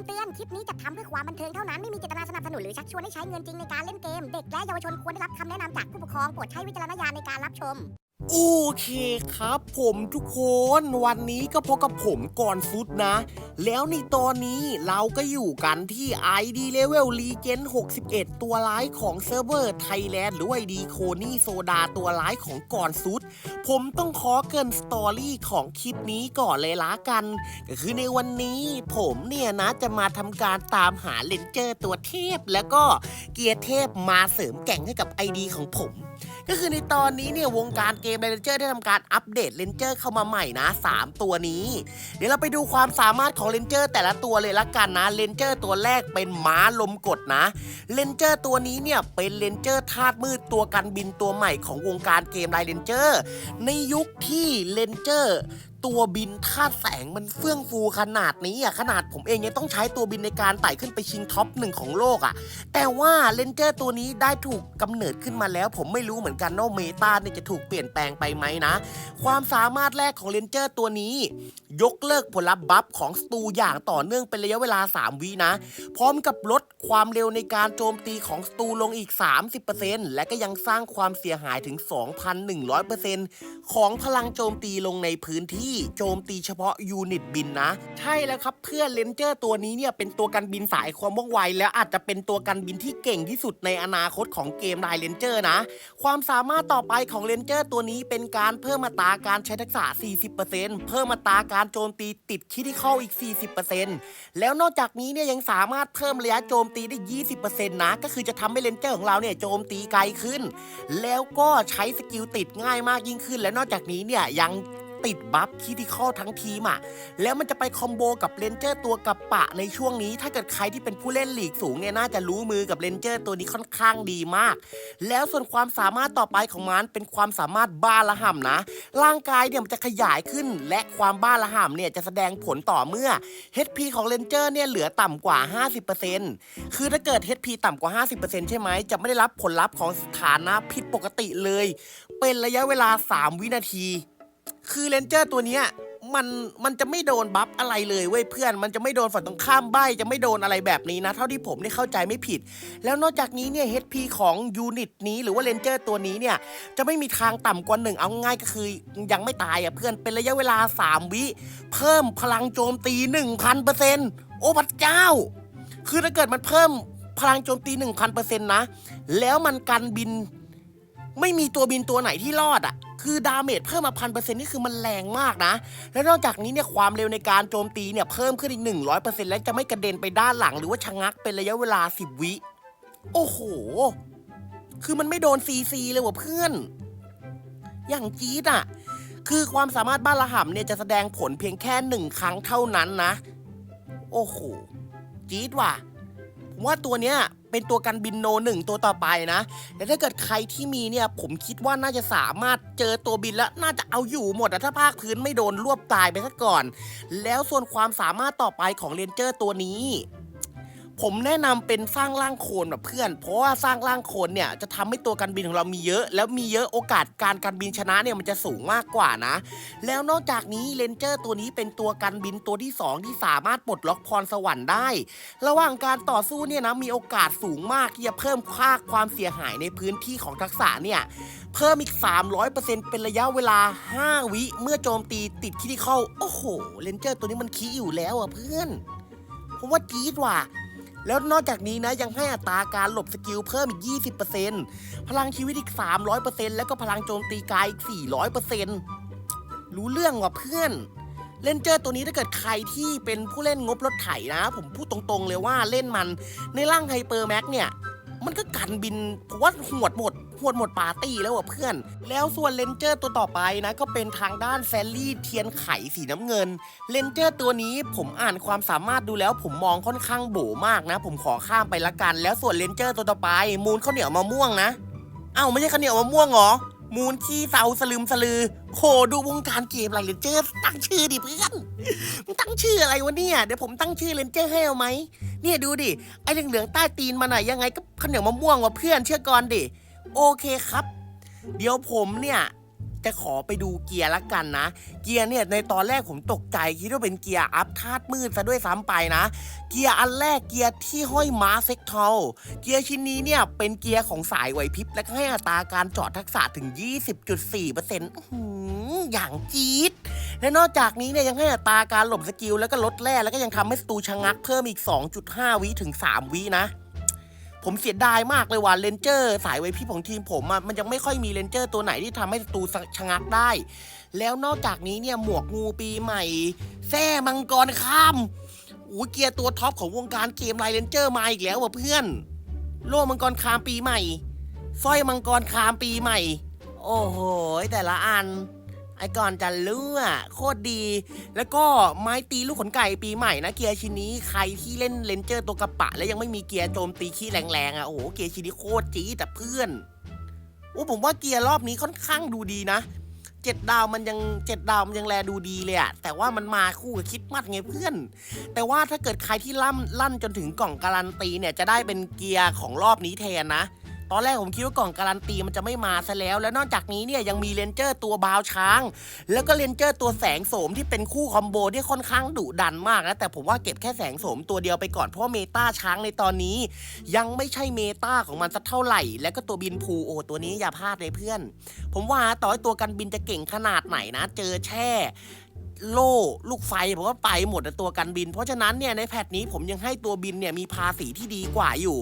ำเตือน คลิปนี้จัดทำเพื่อความบันเทิงเท่านั้น ไม่มีเจตนาสนับสนุนหรือชักชวนให้ใช้เงินจริงในการเล่นเกม เด็กและเยาวชนควรได้รับคำแนะนำจากผู้ปกครอง โปรดใช้วิจารณญาณในการรับชม โอเคครับ ผมทุกคนวันนี้ก็พบกับผมก่อนฟุตนะ แล้วในตอนนี้เราก็อยู่กันที่ ID Level Legend 61 ตัวร้ายของเซิร์ฟเวอร์ไทยแลนด์หรือว่า ID โคนี่โซดาตัวร้ายของก่อนฟุตผมต้องขอเกินสตอรี่ของคลิปนี้ก่อนเลยละกัน ก็คือในวันนี้ผมเนี่ยนะจะมาทำการตามหาเลนเจอร์ตัวเทพ แล้วก็เกียร์เทพมาเสริมแก่งให้กับ ID ของผม ก็คือในตอนนี้เนี่ยวงการเกมเลนเจอร์ได้ทำการอัปเดตเลนเจอร์เข้ามาใหม่นะ 3 ตัวนี้ เดี๋ยวเราไปดูความสามารถของเลนเจอร์แต่ละตัวเลยละกันนะเลนเจอร์ตัวแรกเป็นม้าลมกดนะเลนเจอร์ตัวนี้เนี่ยเป็นเลนเจอร์ธาตุมืดตัวกันบินตัวใหม่ของวงการเกมไลเลนเจอร์ในยุคที่เลนเจอร์ ตัวบินธาแสงมันเฟื่องฟูขนาดนี้อะขนาดผมเองยังต้องใช้ตัวบินในการไต่ขึ้นไปชิงท็อปหนึ่งของโลกอะ แต่ว่าเลนเจอร์ตัวนี้ได้ถูกกำเนิดขึ้นมาแล้ว ผมไม่รู้เหมือนกันว่าเมตาเนี่ยจะถูกเปลี่ยนแปลงไปไหมนะ ความสามารถแรกของเลนเจอร์ตัวนี้ ยกเลิกผลลัพธ์บัฟของสตูอย่างต่อเนื่องเป็นระยะเวลา 3 วินะ พร้อมกับลดความเร็วในการโจมตีของสตูลงอีก 30%และก็ยังสร้างความเสียหายถึง 2,100%ของพลังโจมตีลงในพื้นที่โจมตีเฉพาะยูนิตบินนะ ใช่แล้วครับเพื่อนเลนเจอร์ตัวนี้เนี่ยเป็นตัวกันบินสายความว่องไว และอาจจะเป็นตัวกันบินที่เก่งที่สุดในอนาคตของเกมไดเลนเจอร์นะ ความสามารถต่อไปของเลนเจอร์ตัวนี้เป็นการเพิ่มมาตราการใช้ทักษะ 40%เพิ่มมาตราการโจมตีติดคิดที่เข้าอีก 40%แล้วนอกจากนี้เนี่ยยังสามารถเพิ่มระยะโจมตีได้ 20%นะ ก็คือจะทำให้เลนเจอร์ของเราเนี่ยโจมตีไกลขึ้น แล้วก็ใช้สกิลติดง่ายมากยิ่งขึ้น และนอกจากนี้เนี่ยยัง ติดบัฟคิดที่เข้าทั้งทีมอะ แล้วมันจะไปคอมโบกับเลนเจอร์ตัวกับปะในช่วงนี้ ถ้าเกิดใครที่เป็นผู้เล่นหลีกสูงเนี่ยน่าจะรู้มือกับเลนเจอร์ตัวนี้ค่อนข้างดีมาก แล้วส่วนความสามารถต่อไปของมันเป็นความสามารถบ้าละห่ำนะ ร่างกายเนี่ยมันจะขยายขึ้น และความบ้าละห่ำเนี่ยจะแสดงผลต่อเมื่อ HP ของเลนเจอร์เนี่ยเหลือต่ำกว่า 50%คือถ้าเกิด HP ต่ำกว่า 50%ใช่ไหมจะไม่ได้รับผลลัพธ์ของสถานะผิดปกติเลย เป็นระยะเวลา 3 วินาที คือเลนเจอร์ตัวเนี้ยมันมันจะไม่โดนบัฟอะไรเลยเว้ยเพื่อน มันจะไม่โดนฝั่งตรงข้ามใบจะไม่โดนอะไรแบบนี้นะ เท่าที่ผมได้เข้าใจไม่ผิด แล้วนอกจากนี้เนี่ย HP ของยูนิตนี้หรือว่าเลนเจอร์ตัวนี้เนี่ย จะไม่มีทางต่ำกว่าหนึ่งเอาง่ายก็คือยังไม่ตายอะเพื่อนเป็นระยะเวลา 3 วิ เพิ่มพลังโจมตี 1,000%โอ้พระเจ้า คือถ้าเกิดมันเพิ่มพลังโจมตี 1,000%นะ แล้วมันกันบิน ไม่มีตัวบินตัวไหนที่รอดอะ คือดาเมจเพิ่มมาพันเปอร์เซ็นต์นี่คือมันแรงมากนะ และนอกจากนี้เนี่ยความเร็วในการโจมตีเนี่ยเพิ่มขึ้นอีก 100%และจะไม่กระเด็นไปด้านหลังหรือว่าชะงักเป็นระยะเวลา 10 วิ โอ้โห คือมันไม่โดนซีซีเลยว่ะเพื่อน อย่างจี๊ดอะ คือความสามารถบ้านละห่ำเนี่ยจะแสดงผลเพียงแค่หนึ่งครั้งเท่านั้นนะ โอ้โห จี๊ดว่ะ ว่าตัวเนี้ยเป็นตัวกันบินโนหนึ่งตัวต่อไปนะ แต่ถ้าเกิดใครที่มีเนี่ย ผมคิดว่าน่าจะสามารถเจอตัวบินแล้วน่าจะเอาอยู่หมดถ้าภาคพื้นไม่โดนรวบตายไปซะก่อน แล้วส่วนความสามารถต่อไปของเรนเจอร์ตัวนี้ ผมแนะนำเป็นสร้างร่างโคลนแบบเพื่อน เพราะว่าสร้างร่างโคลนเนี่ยจะทำให้ตัวการบินของเรามีเยอะ แล้วมีเยอะโอกาสการการบินชนะเนี่ยมันจะสูงมากกว่านะ แล้วนอกจากนี้เรนเจอร์ตัวนี้เป็นตัวการบินตัวที่สองที่สามารถปลดล็อกพรสวรรค์ได้ ระหว่างการต่อสู้เนี่ยนะมีโอกาสสูงมากที่จะเพิ่มค่าความเสียหายในพื้นที่ของทักษะเนี่ยเพิ่มอีก 300%เป็นระยะเวลา 5 วิเมื่อโจมตีติดคิดที่เข้าโอ้โหเรนเจอร์ตัวนี้มันคีอยู่แล้วอะเพื่อนผมว่าจี๊ดว่ะ แล้วนอกจากนี้นะยังให้อัตราการหลบสกิลเพิ่มอีก 20%พลังชีวิตอีก 300%แล้วก็พลังโจมตีกายอีก 400%รู้เรื่องว่ะเพื่อน เลนเจอร์ตัวนี้ถ้าเกิดใครที่เป็นผู้เล่นงบรถไถนะ ผมพูดตรงๆเลยว่าเล่นมันในร่างไฮเปอร์แม็กเนี่ย มันก็กันบินเพราะว่าหวดหมด หวดหมดปาร์ตี้แล้วอะเพื่อน แล้วส่วนเลนเจอร์ตัวต่อไปนะก็เป็นทางด้านแฟลลี่เทียนไขสีน้ำเงิน เลนเจอร์ตัวนี้ผมอ่านความสามารถดูแล้วผมมองค่อนข้างโบมากนะ ผมขอข้ามไปละกัน แล้วส่วนเลนเจอร์ตัวต่อไป มูนข้าวเหนียวมะม่วงนะ เอ้าไม่ใช่ข้าวเหนียวมะม่วงเหรอ มูนขี้เซาสลืมสลือโหดูวงการเกมอะไรเลนเจอร์ตั้งชื่อดิเพื่อนตั้งชื่ออะไรวะเนี่ยเดี๋ยวผมตั้งชื่อเลนเจอร์ให้เอาไหมเนี่ยดูดิไอ้เหลืองๆใต้ตีนมันอะยังไงก็ข้าวเหนียวมะม่วงว่ะเพื่อนเชื่อก่อนดิ โอเคครับ เดี๋ยวผมเนี่ยจะขอไปดูเกียร์ละกันนะ เกียร์เนี่ยในตอนแรกผมตกใจคิดว่าเป็นเกียร์อัพธาตุมืดซะด้วยซ้ำไปนะ เกียร์อันแรกเกียร์ที่ห้อยม้าเซ็กทอลเกียร์ชิ้นนี้เนี่ยเป็นเกียร์ของสายไหวพริบและให้อัตราการจอดทักษะถึง 20.4%อื้อหืออย่างจี๊ด และนอกจากนี้เนี่ยยังให้อัตราการหลบสกิลแล้วก็ลดแร่แล้วก็ยังทำให้สตูชะงักเพิ่มอีก 2.5 วิถึง 3 วินะ ผมเสียดายมากเลยว่าเลนเจอร์ สายไวพี่ของทีมผมอะมันยังไม่ค่อยมีเลนเจอร์ตัวไหนที่ทำให้สตูชะงักได้ แล้วนอกจากนี้เนี่ยหมวกงูปีใหม่แซ่มังกรข้ามอู้เกียร์ตัวท็อปของวงการเกมไลเลนเจอร์มาอีกแล้วว่ะเพื่อน โล่มังกรคามปีใหม่สร้อยมังกรคามปีใหม่ โอ้โหแต่ละอัน ไอ้ก่อนจะรู้อะโคตรดี แล้วก็ไม้ตีลูกขนไก่ปีใหม่นะ เกียร์ชิ้นนี้ใครที่เล่นเลนเจอร์ตัวกระปะ แล้วยังไม่มีเกียร์โจมตีขี้แรงๆอะโอ้โหเกียร์ชิ้นนี้โคตรจี๊ดแต่เพื่อนโอ้ผมว่าเกียร์รอบนี้ค่อนข้างดูดีนะเจ็ดดาวมันยังเจ็ดดาวมันยังแลดูดีเลยอะแต่ว่ามันมาคู่กับคิดมัดไงเพื่อน แต่ว่าถ้าเกิดใครที่ล่ำลั่นจนถึงกล่องการันตีเนี่ยจะได้เป็นเกียร์ของรอบนี้แทนนะ ตอนแรกผมคิดว่ากล่องการันตีมันจะไม่มาซะแล้ว และนอกจากนี้เนี่ยยังมีเลนเจอร์ตัวบาวช้าง แล้วก็เลนเจอร์ตัวแสงโสมที่เป็นคู่คอมโบที่ค่อนข้างดุดันมากนะแต่ผมว่าเก็บแค่แสงโสมตัวเดียวไปก่อนเพราะเมตาช้างในตอนนี้ ยังไม่ใช่เมตาของมันสักเท่าไหร่ แล้วก็ตัวบินพูโอตัวนี้อย่าพลาดเลยเพื่อน ผมว่าต่อให้ตัวกันบินจะเก่งขนาดไหนนะ เจอแช่ โล่ลูกไฟผมว่าไปหมดตัวกันบิน เพราะฉะนั้นเนี่ยในแพทนี้ผมยังให้ตัวบินเนี่ยมีภาษีที่ดีกว่าอยู่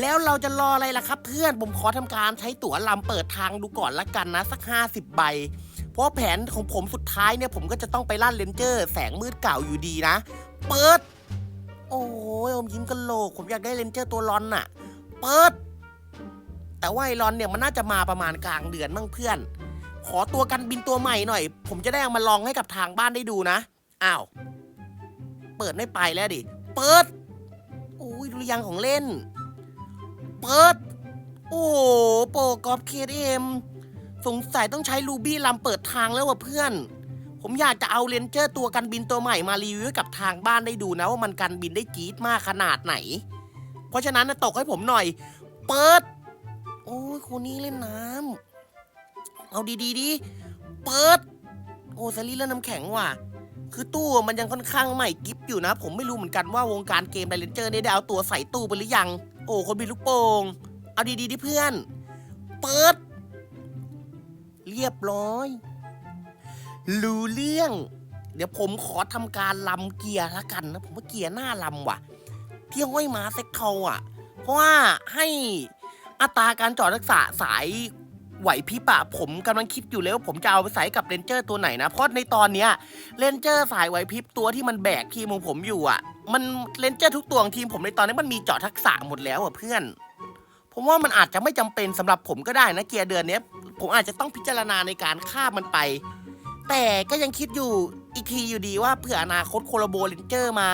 แล้วเราจะรออะไรล่ะครับ เพื่อนผมขอทำการใช้ตั๋วลำเปิดทางดูก่อนละกันนะสัก 50 ใบ เพราะแผนของผมสุดท้ายเนี่ยผมก็จะต้องไปล่านเลนเจอร์ แสงมืดเก่าอยู่ดีนะ เปิด โอ้ยอมยิ้มกันโลก ผมอยากได้เลนเจอร์ตัวรอนน่ะ เปิด แต่ว่าไอรอนเนี่ยมันน่าจะมาประมาณกลางเดือนมั่งเพื่อน ขอตัวกันบินตัวใหม่หน่อย ผมจะได้เอามาลองให้กับทางบ้านได้ดูนะ อ้าว เปิดไม่ไปแล้วดิ เปิด โอ้ยดูยังของเล่น เปิด โอ้โปรกอบเคเอ็มสงสัยต้องใช้ลูบี้ลำเปิดทางแล้วว่ะเพื่อน ผมอยากจะเอาเลนเจอร์ตัวกันบินตัวใหม่มารีวิวกับทางบ้านได้ดูนะว่ามันกันบินได้จี๊ดมากขนาดไหน เพราะฉะนั้นนะตกให้ผมหน่อย เปิด โอ้ยคนนี้เล่นน้ำ เอาดีๆดิ เปิด โอ้ซารีเล่นน้ำแข็งว่ะ คือตู้มันยังค่อนข้างใหม่กิฟอยู่นะ ผมไม่รู้เหมือนกันว่าวงการเกมไดเลนเจอร์เนี่ยได้เอาตัวใส่ตู้ไปหรือยัง โอ้คนบิลูกโป่ง เอาดีๆดิเพื่อน เปิด เรียบร้อย รู้เรื่อง เดี๋ยวผมขอทำการลำเกียร์ละกันนะ ผมว่าเกียร์หน้าลำว่ะ ที่ห้อยมาเซ็กเทาอะ เพราะว่าให้อัตราการจอดรักษาสาย ไหวพริบอะผมกำลังคิดอยู่เลยว่าผมจะเอาไปใส่กับเรนเจอร์ตัวไหนนะ เพราะในตอนเนี้ยเรนเจอร์สายไหวพริบตัวที่มันแบกทีมของผมอยู่อะ มันเรนเจอร์ทุกตัวของทีมผมในตอนนี้มันมีเจาะทักษะหมดแล้วอะเพื่อน ผมว่ามันอาจจะไม่จำเป็นสำหรับผมก็ได้นะเกียร์เดือนนี้ผมอาจจะต้องพิจารณาในการฆ่ามันไป แต่ก็ยังคิดอยู่อีกทีอยู่ดีว่าเผื่ออนาคตโคโลโบเรนเจอร์มา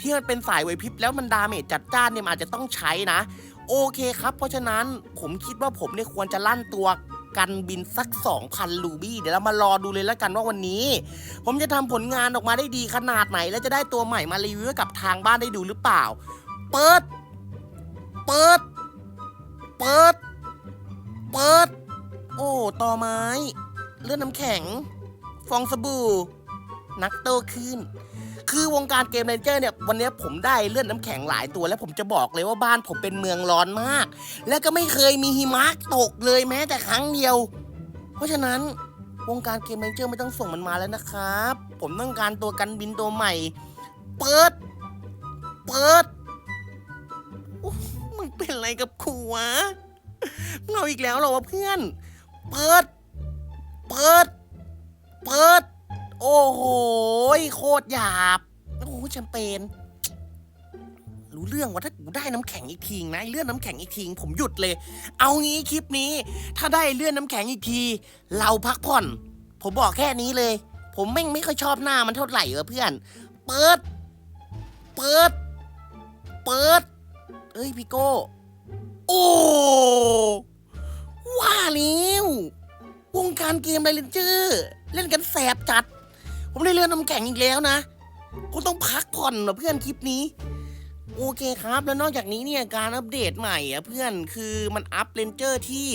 ที่มันเป็นสายไหวพริบแล้วมันดาเมจจัดจ้านเนี่ยอาจจะต้องใช้นะ โอเคครับ เพราะฉะนั้นผมคิดว่าผมเนี่ยควรจะลั่นตัวกันบินสัก 2,000 ลูบี้เดี๋ยวเรามารอดูเลยแล้วกันว่าวันนี้ ผมจะทำผลงานออกมาได้ดีขนาดไหน และจะได้ตัวใหม่มารีวิวกับทางบ้านได้ดูหรือเปล่า เปิด เปิด เปิด เปิด โอ้ต่อไม้ เลือดน้ำแข็ง ฟองสบู่ นักโตขึ้น คือวงการเกมเรนเจอร์เนี่ยวันนี้ผมได้เลื่อนน้ำแข็งหลายตัว แล้วผมจะบอกเลยว่าบ้านผมเป็นเมืองร้อนมาก และก็ไม่เคยมีหิมะตกเลยแม้แต่ครั้งเดียว เพราะฉะนั้นวงการเกมเรนเจอร์ไม่ต้องส่งมันมาแล้วนะครับ ผมต้องการตัวกันบินตัวใหม่ เปิด เปิดมึงเป็นอะไรกับกูวะมึงเอาอีกแล้วเหรอวะเพื่อน เปิด เปิด เปิด โอ้โหโคตรหยาบ โอ้โหแชมเปญ รู้เรื่องว่าถ้ากูได้น้ำแข็งอีกทีนะเลื่อนน้ำแข็งอีกทีผมหยุดเลย เอางี้คลิปนี้ ถ้าได้เลื่อนน้ำแข็งอีกที เราพักผ่อน ผมบอกแค่นี้เลย ผมแม่งไม่ค่อยชอบหน้ามันเท่าไหร่เออเพื่อน เปิด เปิด เปิด เอ้ยพี่โก้โอ้ว่าแล้ววงการเกมไดเลนเจอร์ เล่นกันแสบจัด ผมได้เลื่อน้ำแข็งอีกแล้วนะกูต้องพักผ่อนเหรอเพื่อนคลิปนี้ โอเคครับ แล้วนอกจากนี้เนี่ยการอัปเดตใหม่อะเพื่อนคือมันอัพเลนเจอร์ที่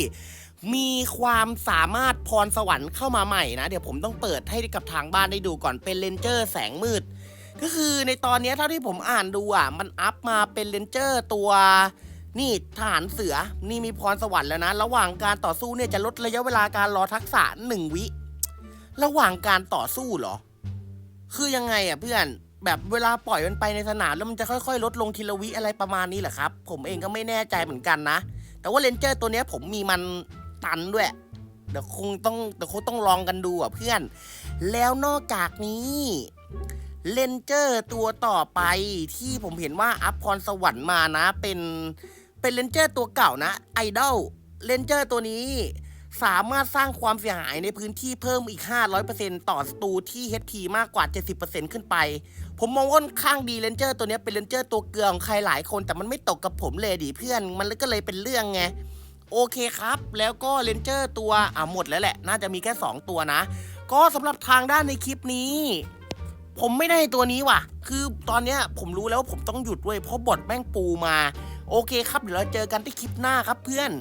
มีความสามารถพรสวรรค์เข้ามาใหม่นะ เดี๋ยวผมต้องเปิดให้กับทางบ้านได้ดูก่อนเป็นเลนเจอร์แสงมืด ก็คือในตอนนี้เท่าที่ผมอ่านดูอะ มันอัพมาเป็นเลนเจอร์ตัวนี่ทหารเสือนี่มีพรสวรรค์แล้วนะ ระหว่างการต่อสู้เนี่ยจะลดระยะเวลาการรอทักษะหนึ่งวิ ระหว่างการต่อสู้เหรอ คือยังไงอะเพื่อนแบบเวลาปล่อยมันไปในสนามแล้วมันจะค่อยๆ ลดลงทีละวิอะไรประมาณนี้แหละครับ ผมเองก็ไม่แน่ใจเหมือนกันนะ แต่ว่าเลนเจอร์ตัวนี้ผมมีมันตันด้วย เดี๋ยวคงต้องเดี๋ยวคงต้องลองกันดูอะเพื่อน แล้วนอกจากนี้เลนเจอร์ตัวต่อไปที่ผมเห็นว่าอัพพรสวรรค์มานะ เป็นเป็นเลนเจอร์ตัวเก่านะไอดอลเลนเจอร์ตัวนี้ สามารถสร้างความเสียหายในพื้นที่เพิ่มอีก 500%ต่อศัตรูที่ HP มากกว่า 70%ขึ้นไป ผมมองว่าค่อนข้างดีเลนเจอร์ตัวนี้เป็นเลนเจอร์ตัวเกลือของใครหลายคนแต่มันไม่ตกกับผมเลยดิเพื่อน มันก็เลยเป็นเรื่องไง โอเคครับ แล้วก็เลนเจอร์ตัวอะหมดแล้วแหละ น่าจะมีแค่ 2 ตัวนะ ก็สำหรับทางด้านในคลิปนี้ผมไม่ได้ตัวนี้ว่ะ คือตอนเนี้ยผมรู้แล้วว่าผมต้องหยุดเว้ยเพราะบทแม่งปูมา โอเคครับ เดี๋ยวเราเจอกันที่คลิปหน้าครับเพื่อน